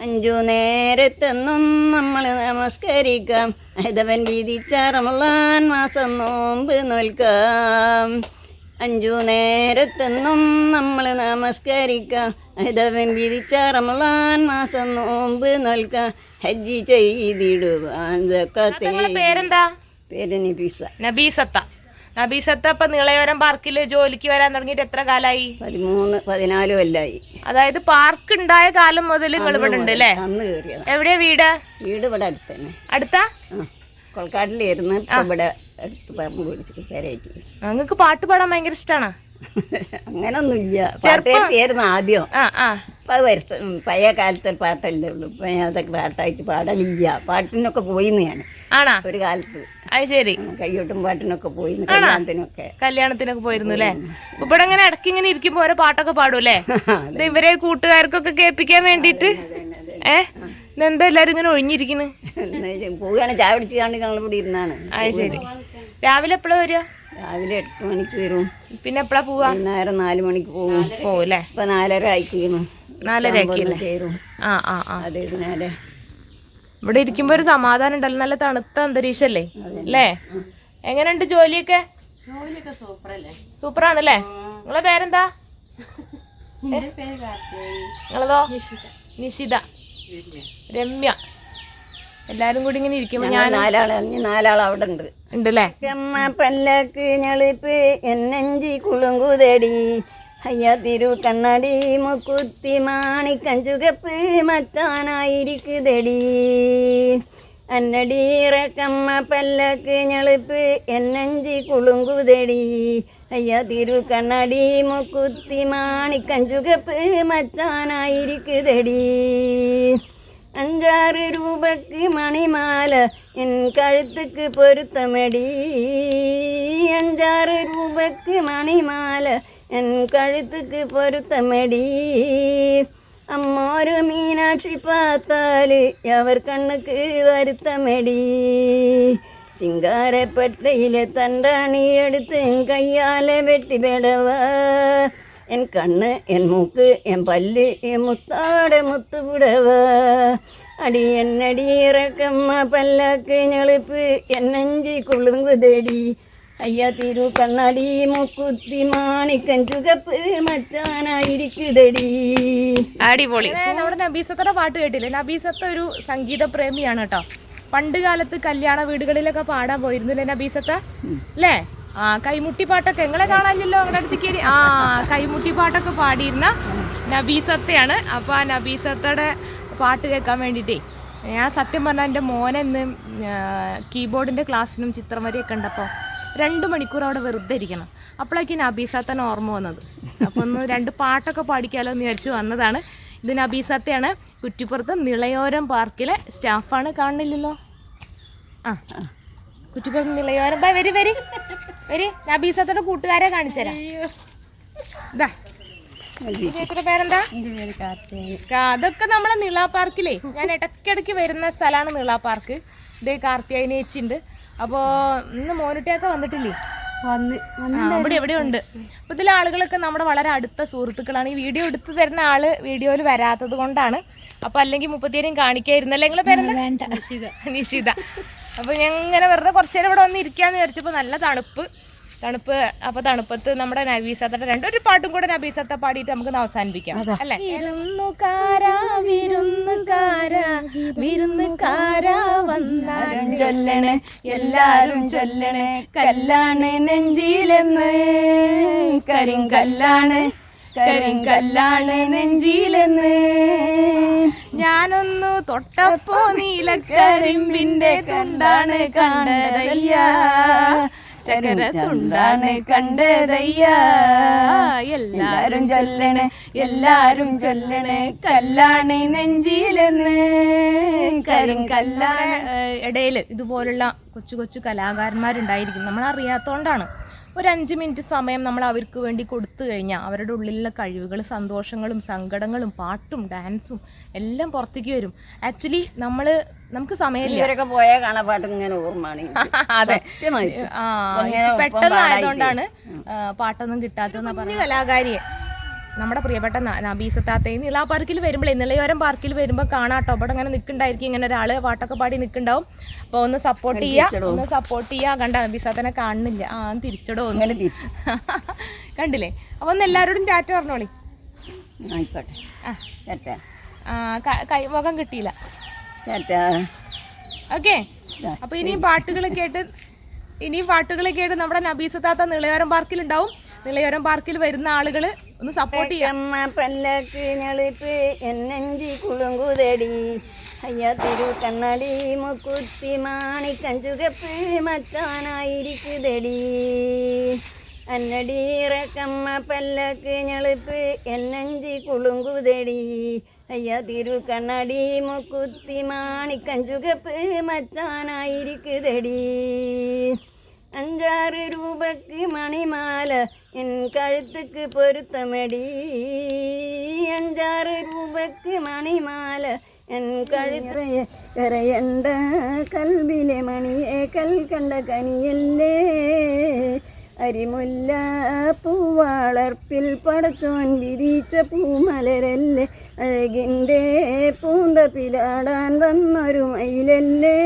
അഞ്ചു നേരത്തെന്നും നമ്മൾ നമസ്കരിക്കാം. ഹൈതവൻ വിധിച്ച റമളാൻ മാസം നോമ്പ് നോൽക്കാം. അഞ്ചു നേരത്തെന്നും നമ്മൾ നമസ്കരിക്കാം. ഹൈതവൻ വിധിച്ച റമളാൻ മാസം നോമ്പ് നോൽക്കാം. ഹജ്ജി ചെയ്തിടുവാൻ പേരെന്താ? പേര് നബീസ. നബീസത്ത. നബീസത്ത നിളയോരം പാർക്കിൽ ജോലിക്ക് വരാൻ തുടങ്ങിയിട്ട് എത്ര കാലായി? പതിമൂന്ന് പതിനാല് കൊല്ലായി. അതായത് പാർക്ക് ഉണ്ടായ കാലം മുതൽ നിങ്ങൾ ഇവിടെ ഉണ്ട് അല്ലേ? അന്ന് കയറിയതാ. എവിടെയാ വീട്? വീട് ഇവിടെ അടുത്ത്? തന്നെ അടുത്താ കൊൽക്കാട്ടിലിരുന്ന് ഇവിടെ അടുത്ത് പറമ്പ് പേരേറ്റി പാട്ട് പാടാൻ ഭയങ്കര ഇഷ്ടമാണ് അങ്ങനൊന്നുമില്ല. പാട്ടേറ്റിയായിരുന്നു ആദ്യം. അപ്പം വരുത്ത പഴയ കാലത്തെ പാട്ടല്ലേ ഉള്ളൂ. അതൊക്കെ പാട്ടായിട്ട് പാടലില്ല. പാട്ടിനൊക്കെ പോയിന്ന് ഞാൻ ആണാ? ഒരു കാലത്ത്. അത് ശരി. കയ്യോട്ടും പാട്ടിനൊക്കെ പോയി കല്യാണത്തിനൊക്കെ. കല്യാണത്തിനൊക്കെ പോയിരുന്നു അല്ലേ? ഇവിടെ ഇങ്ങനെ ഇടയ്ക്ക് ഇങ്ങനെ ഇരിക്കുമ്പോ ഓരോ പാട്ടൊക്കെ പാടും അല്ലേ ഇവരെ കൂട്ടുകാർക്കൊക്കെ കേൾപ്പിക്കാൻ വേണ്ടിട്ട് ഏ? ഇതെന്താ എല്ലാരും ഇങ്ങനെ ഒഴിഞ്ഞിരിക്കുന്നു പോവുകയാണ് ചായ പിടിച്ചാണ്ട് ഞങ്ങൾ ഇവിടെ ഇരുന്നാണ്. അത് ശരി. രാവിലെ എപ്പോഴാ വരിക? രാവിലെ എട്ട് മണിക്ക് വരും. പിന്നെ എപ്പോഴാ പോവാ നേരം നാല് മണിക്ക് പോകും പോവും. അല്ലേ ഇപ്പൊ നാലര ആയിക്കുന്നു നാലര ആക്കിയല്ലേ ആ ആ ആ. അതെ ഇതിനാലെ ഇവിടെ ഇരിക്കുമ്പോ ഒരു സമാധാനം ഉണ്ടല്ലോ നല്ല തണുത്ത അന്തരീക്ഷല്ലേ? അല്ലേ? എങ്ങനെയുണ്ട് ജോലിയൊക്കെ? സൂപ്പറാണല്ലേ? നിങ്ങളെ പേരെന്താ? നിങ്ങളതോ? നിഷിത. രമ്യ. എല്ലാരും കൂടി ഇങ്ങനെ ഇരിക്കുമ്പോ ഞാൻ നാലാളെ നാലാൾ അവിടെ ഉണ്ട്. ഉണ്ടല്ലേ? അമ്മ പല്ലക്ക് ഞളിപ്പ് എന്നഞ്ചി കുളുങ്കുതടി അയ്യ തിരു കണ്ണടി മുക്കുത്തി മാണിക്കഞ്ചുകപ്പ് മറ്റാനായിരിക്കുതടി. അന്നടീറക്കമ്മ പല്ലക്ക് ഞെളുപ്പ് എന്നഞ്ചി കുളുങ്കുതടി. അയ്യ തിരു കണ്ണടി മുക്കുത്തി മാണിക്കഞ്ചുകപ്പ് മറ്റാനായിരിക്കുതടി. അഞ്ചാറ് രൂപക്ക് മണിമാല എൻ കഴുത്തുക്ക് പൊരുത്തമടി. അഞ്ചാറ് രൂപക്ക് മണിമാല എൻ കഴുത്തുക്ക് പൊരുത്തമടി. അമ്മോരു മീനാക്ഷി പാത്താൽ അവർ കണ്ണുക്ക് വരുത്തമടി. ചിങ്കാരപ്പട്ടയിലെ തണ്ടാണി എടുത്ത് കയ്യാലെ വെട്ടിപ്പെടവ എൻ കണ്ണ് എൻ മൂക്ക് എൻ പല്ല് എൻ മുത്താടെ മുത്തുപിടവ. അടി എന്നടി ഇറക്കമ്മ പല്ലാക്ക് ഞെളിപ്പ് എന്നെഞ്ചി കുളുങ്കുതടി അയ്യ തിരു കണ്ണടി മുക്കുത്തി മാണിക്കൻ ചുകപ്പ് മച്ചാനായിരിക്കുതടി. അടിപൊളി. നമ്മുടെ നബീസത്തയുടെ പാട്ട് കേട്ടില്ലേ? നബീസത്ത ഒരു സംഗീത പ്രേമിയാണ് കേട്ടോ. പണ്ട് കാലത്ത് കല്യാണ വീടുകളിലൊക്കെ പാടാൻ പോയിരുന്നില്ലേ നബീസത്ത? അല്ലേ ആ കൈമുട്ടി പാട്ടൊക്കെ. എങ്ങളെ കാണാനില്ലല്ലോ അവിടെ അടുത്തേക്ക് കയറി ആ കൈമുട്ടി പാട്ടൊക്കെ പാടിയിരുന്ന നബീസത്തയാണ്. അപ്പൊ ആ നബീസത്തയുടെ പാട്ട് കേൾക്കാൻ വേണ്ടിയിട്ടേ ഞാൻ സത്യം പറഞ്ഞാൽ എന്റെ മോനെന്ന് കീബോർഡിന്റെ ക്ലാസ്സിനും ചിത്രം വരെയൊക്കെ ഉണ്ടപ്പോൾ രണ്ട് മണിക്കൂർ അവിടെ വെറുതെ ഇരിക്കണം. അപ്പോഴേക്കും നബീസത്തനെ ഓർമ്മ വന്നത്. അപ്പോൾ ഒന്ന് രണ്ട് പാട്ടൊക്കെ പാടിക്കാലോ എന്ന് വിചാരിച്ച് വന്നതാണ്. ഇത് നബീസാത്തയാണ് കുറ്റിപ്പുറത്ത് നിളയോരം പാർക്കിലെ സ്റ്റാഫാണ്. കാണുന്നില്ലല്ലോ? ആ. കുറ്റിപ്പുറത്ത് നിളയോരം. ബൈ വരി വരി. വരി. നബീസാത്തയുടെ കൂട്ടുകാരെ കാണിച്ചുതരാം. ഇതാ പേരെന്താ? അതൊക്കെ നമ്മളെ നിള പാർക്കിലേ. ഞാൻ ഇടയ്ക്കിടയ്ക്ക് വരുന്ന സ്ഥലമാണ് നിള പാർക്ക്. ഇതേ കാർത്തിയായി ചേച്ചിണ്ട് അപ്പോൾ ഇന്ന് മോനുട്ടിയൊക്കെ വന്നിട്ടില്ലേ? ഇവിടെ എവിടെ ഉണ്ട് അപ്പൊ ഇതിലെ ആളുകളൊക്കെ നമ്മുടെ വളരെ അടുത്ത സുഹൃത്തുക്കളാണ്. ഈ വീഡിയോ എടുത്തു തരുന്ന ആൾ വീഡിയോയിൽ വരാത്തത് കൊണ്ടാണ്. അപ്പൊ അല്ലെങ്കിൽ മുപ്പത്തിയേരും കാണിക്കായിരുന്നല്ലേ നിങ്ങളെ പേരെന്താ? നിഷിത. അപ്പൊ ഞാൻ ഇങ്ങനെ വെറുതെ കുറച്ചു നേരം ഇവിടെ വന്ന് ഇരിക്കാന്ന് വിചാരിച്ചപ്പോ നല്ല തണുപ്പ്. തണുപ്പ് അപ്പൊ തണുപ്പത്ത് നമ്മുടെ നബീസത്തെ രണ്ടൊരു പാട്ടും കൂടെ നബീസത്തെ പാടിയിട്ട് നമുക്ക് അവസാനിപ്പിക്കാം അല്ലെ? ചൊല്ലണേ എല്ലാരും ചൊല്ലണേ കല്ലാണ് നെഞ്ചിയിലെന്ന് കരിങ്കല്ലാണ് കരിങ്കല്ലാണ് നെഞ്ചിലെന്ന്. ഞാനൊന്നു തൊട്ടപ്പോ നീലക്കരിമ്പിന്റെ കണ്ടാണ് കണ്ടതയ്യ. ചക്കര തുണ്ടാണ് കണ്ടതയ്യ. എല്ലാരും ചൊല്ലണേ എല്ലാരും ചൊല്ലണേ കല്ലാണ് കരും കല്ലാണ് ഇടയിൽ ഇതുപോലുള്ള കൊച്ചു കൊച്ചു കലാകാരന്മാരുണ്ടായിരിക്കും. നമ്മൾ അറിയാത്തോണ്ടാണ് ഒരു അഞ്ച് മിനിറ്റ് സമയം നമ്മൾ അവർക്ക് വേണ്ടി കൊടുത്തു കഴിഞ്ഞാൽ അവരുടെ ഉള്ളിലുള്ള കഴിവുകൾ സന്തോഷങ്ങളും സങ്കടങ്ങളും പാട്ടും ഡാൻസും എല്ലാം പുറത്തേക്ക് വരും. ആക്ച്വലി നമ്മൾ നമുക്ക് സമയമില്ല. ഇവരൊക്കെ പോയ കാണാപ്പാട്ട് ഇങ്ങനെ ഓർമ്മയാണ്. അതെ. ഇത് പെട്ടെന്ന് ആയതുകൊണ്ടാണ് പാട്ടൊന്നും കിട്ടാത്തതെന്ന് പറഞ്ഞു കലാകാരിയെ. നമ്മുടെ പ്രിയപ്പെട്ട നബീസത്താത്തയും നിളാ പാർക്കിൽ വരുമ്പോഴേ നിളയോരം പാർക്കിൽ വരുമ്പോൾ കാണാട്ടോ. അവിടെ ഇങ്ങനെ നിൽക്കുന്നുണ്ടായിരിക്കും. ഇങ്ങനെ ഒരാൾ പാട്ടൊക്കെ പാടി നിൽക്കുന്നുണ്ടാവും. അപ്പോൾ ഒന്ന് സപ്പോർട്ട് ചെയ്യുക ഒന്ന് സപ്പോർട്ട് ചെയ്യാ. കണ്ട നബീസത്തനെ കാണുന്നില്ല. ആ തിരിച്ചടോ ഒന്ന്. കണ്ടില്ലേ? അപ്പോൾ ഒന്ന് എല്ലാവരോടും ടാറ്റ പറഞ്ഞോളി. ആയിക്കോട്ടെ. ആ. ടാറ്റ. ക- കൈ മുഖം കിട്ടിയില്ല. ഓക്കെ? അപ്പൊ ഇനിയും പാട്ടുകൾ കേട്ട് ഇനിയും പാട്ടുകൾ കേട്ട് നമ്മുടെ നബീസത്താത്ത നിളയോരം പാർക്കിൽ ഉണ്ടാവും. നിളയോരം പാർക്കിൽ വരുന്ന ആളുകൾ ഒന്ന് സപ്പോർട്ട് ചെയ്യാം. അയ്യ തിരു കണ്ണടി മുക്കുത്തി മാണിക്കഞ്ചുകപ്പ് അന്നടി അന്നടീറക്കമ്മ പല്ലക്ക് ഞെളിപ്പ് എന്നഞ്ചി കുളുങ്കുതടി. അയ്യ തിരു കണ്ണടി മുക്കുത്തി മാണിക്കഞ്ചുകപ്പ് മച്ചാനായിരിക്കുതടി. അഞ്ചാറ് രൂപക്ക് മണിമാല എൻ കഴുത്തുക്ക് പൊരുത്തമടി. അഞ്ചാറ് രൂപക്ക് മണിമാല എൻ കഴുത്ത് കരയണ്ട കൽവിലെ മണിയെ കൽ കണ്ട കനിയല്ലേ. അരിമുല്ല പൂവാളർപ്പിൽ പടച്ചോൻ വിരിച്ച പൂമലരല്ലേ. അഴകിന്റെ പൂന്തപ്പിലാടാൻ വന്നൊരു മയിലല്ലേ?